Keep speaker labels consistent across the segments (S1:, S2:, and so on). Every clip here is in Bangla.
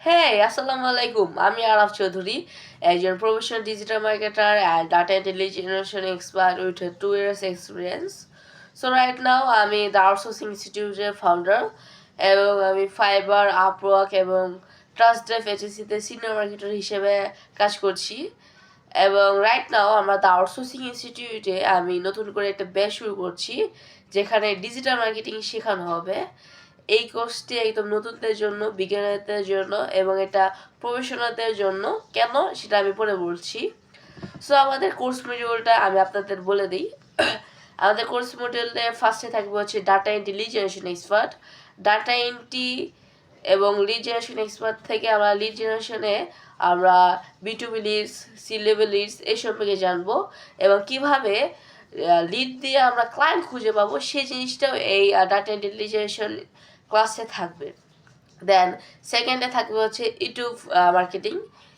S1: হ্যাঁ আসসালামু আলাইকুম আমি আরাফ চৌধুরী একজন professional digital marketer and data intelligencian expert with two years experience so right now আমি দ্য আউটসোর্সিং ইনস্টিটিউটের ফাউন্ডার এবং আমি ফাইবার আপওয়ার্ক এবং ট্রাস্ট ড্রাইভ এজেন্সিতে সিনিয়র মার্কেটার হিসেবে কাজ করছি। এবং রাইট নাও আমরা দ্য আউটসোর্সিং ইনস্টিটিউটে আমি নতুন করে একটা ব্যাচ শুরু করছি, যেখানে ডিজিটাল মার্কেটিং শেখানো হবে। এই কোর্সটি একদম নতুনদের জন্য বিজ্ঞানীদের জন্য এবং এটা প্রফেশনালদের জন্য। কেন? সেটা আমি পরে বলছি। সো আমাদের কোর্স মডিউলটা আমি আপনাদের বলে দিই। আমাদের কোর্স মডিউলে ফার্স্টে থাকবে হচ্ছে data entry lead generation expert data entry এবং লিড জেনারেশন এক্সপার্ট থেকে আমরা লিড জেনারেশনে আমরা B two B leads C level leads এই সম্পর্কে জানব এবং কীভাবে লিড দিয়ে আমরা ক্লায়েন্ট খুঁজে পাবো সেই জিনিসটাও এই ডাটা ইন্টেলিজেশন ক্লাসে থাকবে। দেন সেকেন্ডে থাকবে হচ্ছে ইউটিউব মার্কেটিং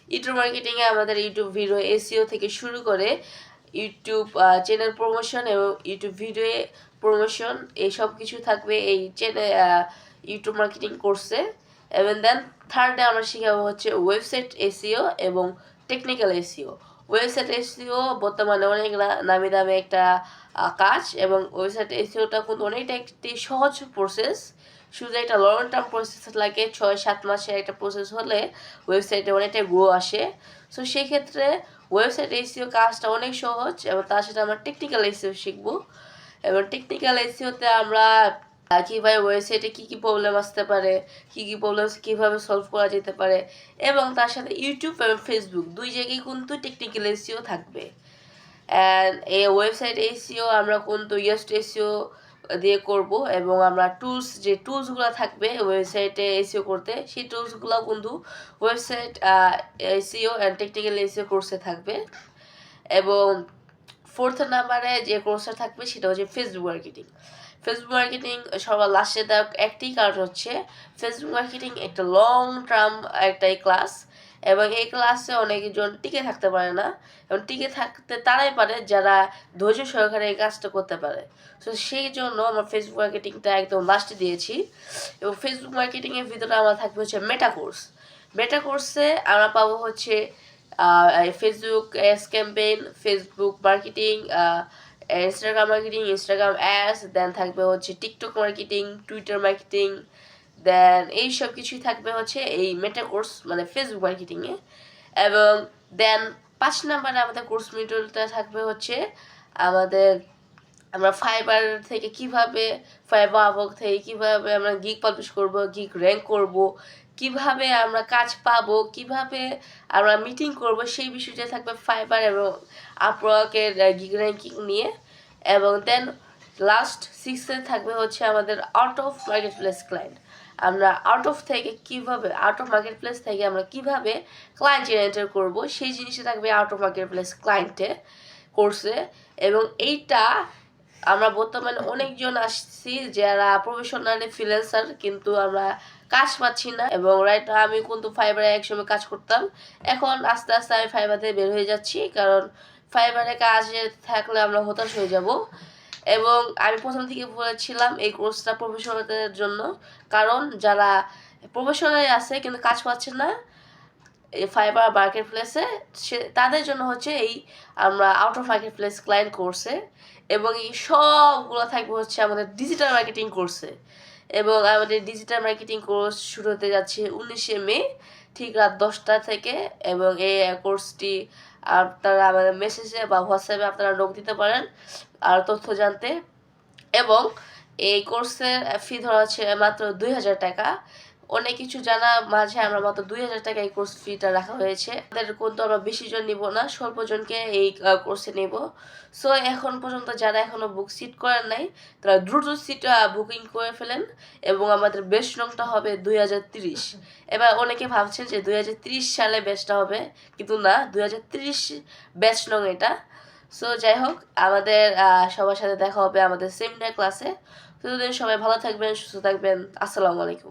S1: ইউটিউব মার্কেটিংয়ে আমাদের ইউটিউব ভিডিও এসিও থেকে শুরু করে ইউটিউব চ্যানেল প্রমোশন এবং ইউটিউব ভিডিও প্রমোশন এই সব কিছু থাকবে এই চ্যানেল ইউটিউব মার্কেটিং কোর্সে এবং দেন থার্ডে আমরা শেখাবো হচ্ছে ওয়েবসাইট এসিও এবং টেকনিক্যাল এসিও ওয়েবসাইট এসিও বর্তমানে অনেক নামি দামি একটা কাজ এবং ওয়েবসাইট এসিওটা কিন্তু অনেকটা একটি সহজ প্রসেস শুধু একটা লং টার্ম প্রসেস লাগে ছয়, সাত মাসের একটা প্রসেস হলে ওয়েবসাইটে অনেকটা গ্রো আসে। সো সেক্ষেত্রে ওয়েবসাইট এসিও কাজটা অনেক সহজ এবং তার সাথে আমরা টেকনিক্যাল এসিও শিখব। এবং টেকনিক্যাল এসিওতে আমরা কীভাবে ওয়েবসাইটে কী কী প্রবলেম আসতে পারে, কী কী প্রবলেম কীভাবে সলভ করা যেতে পারে এবং তার সাথে ইউটিউব এবং ফেসবুক দুই জায়গায় কিন্তু টেকনিক্যাল এসিও থাকবে। অ্যান্ড এই ওয়েবসাইট এসিও আমরা কোন তো ইয়েস্ট এসিও দিয়ে করব এবং আমরা টুলস যে টুলসগুলো থাকবে ওয়েবসাইটে এসিও করতে, সেই টুলসগুলো কিন্তু website SEO and technical SEO কোর্সে থাকবে। এবং ফোর্থ নাম্বারে যে কোর্সটা থাকবে সেটা হচ্ছে ফেসবুক মার্কেটিং ফেসবুক মার্কেটিং সবার লাস্টে দেওয়ার একটি কারণ হচ্ছে ফেসবুক মার্কেটিং একটা লং টার্ম একটাই ক্লাস এবং এই ক্লাসে অনেকজন টিকে থাকতে পারে না এবং টিকে থাকতে তারাই পারে যারা ধৈর্য সহকারে এই কাজটা করতে পারে। তো সেই জন্য আমরা ফেসবুক মার্কেটিংটা একদম লাস্টে দিয়েছি। এবং ফেসবুক মার্কেটিংয়ের ভিতরে আমার থাকবে হচ্ছে মেটা কোর্স মেটা কোর্সে আমরা পাবো হচ্ছে Facebook ads campaign Facebook marketing Instagram marketing Instagram ads then থাকবে হচ্ছে TikTok marketing Twitter marketing then এই সব কিছুই থাকবে হচ্ছে এই মেটা কোর্স মানে ফেসবুক মার্কেটিংয়ে এবং দেন পাঁচ নাম্বারে আমাদের কোর্স মিডলটা থাকবে হচ্ছে আমাদের, আমরা ফাইবার থেকে কীভাবে ফাইবার আবক থেকে কীভাবে আমরা গিক পাবলিশ করব গিক র্যাঙ্ক করব, কীভাবে আমরা কাজ পাবো, কীভাবে আমরা মিটিং করব, সেই বিষয়টা থাকবে ফাইবার এবং আপওয়ার্কের গিগ র্যাঙ্কিং নিয়ে। এবং দেন লাস্ট সিক্সে থাকবে হচ্ছে আমাদের out of market place client আমরা আউট অফ থেকে কীভাবে আউট অফ মার্কেট প্লেস থেকে আমরা কীভাবে ক্লায়েন্ট জেনারেটর করব, সেই জিনিসটা থাকবে আউট অফ মার্কেট প্লেস ক্লায়েন্টে কোর্সে এবং এইটা আমরা বর্তমানে অনেকজন আসছি যারা প্রফেশনালি ফ্রিল্যান্সার কিন্তু আমরা কাজ পাচ্ছি না। এবং রাইট আমি কিন্তু ফাইবারে একসময় কাজ করতাম। এখন আস্তে আস্তে আমি ফাইবারে বের হয়ে যাচ্ছি, কারণ ফাইবারে কাজে থাকলে আমরা হতাশ হয়ে যাব। এবং আমি প্রথম থেকে বলেছিলাম এই কোর্সটা প্রফেশনালদের জন্য। কারণ যারা প্রফেশনালি আছে কিন্তু কাজ পাচ্ছে না, এই ফাইবার মার্কেট প্লেসে সে, তাদের জন্য হচ্ছে এই আমরা out of market place client কোর্সে এবং এই সবগুলো থাকবে হচ্ছে আমাদের ডিজিটাল মার্কেটিং কোর্সে এবং আমাদের ডিজিটাল মার্কেটিং কোর্স শুরু হতে যাচ্ছে উনিশে মে, ঠিক রাত দশটা থেকে এবং এই কোর্সটি আপনারা আমাদের মেসেজে বা হোয়াটসঅ্যাপে আপনারা নোট দিতে পারেন, আর তথ্য জানতে। এবং এই কোর্সের ফি ধরা হচ্ছে মাত্র দুই হাজার টাকা। অনেক কিছু জানা মাঝে আমরা মাত্র দুই হাজার টাকা এই কোর্স ফিটা রাখা হয়েছে। তাদের কিন্তু আমরা বেশি জন নিব না, স্বল্প জনকে এই কোর্সে নেব। সো এখন পর্যন্ত যারা এখনও বুক সিট করেন নাই, তারা দ্রুত সিট বুকিং করে ফেলেন এবং আমাদের বেস্ট রংটা হবে দুই হাজার তিরিশ। এবার অনেকে ভাবছেন যে দুই হাজার তিরিশ সালে বেস্টটা হবে, কিন্তু না, দুই হাজার তিরিশ বেস্ট রং এটা। সো যাই হোক, আমাদের সবার সাথে দেখা হবে আমাদের সেমিনার ক্লাসে ততদিন সবাই ভালো থাকবেন, সুস্থ থাকবেন। আসসালামু আলাইকুম।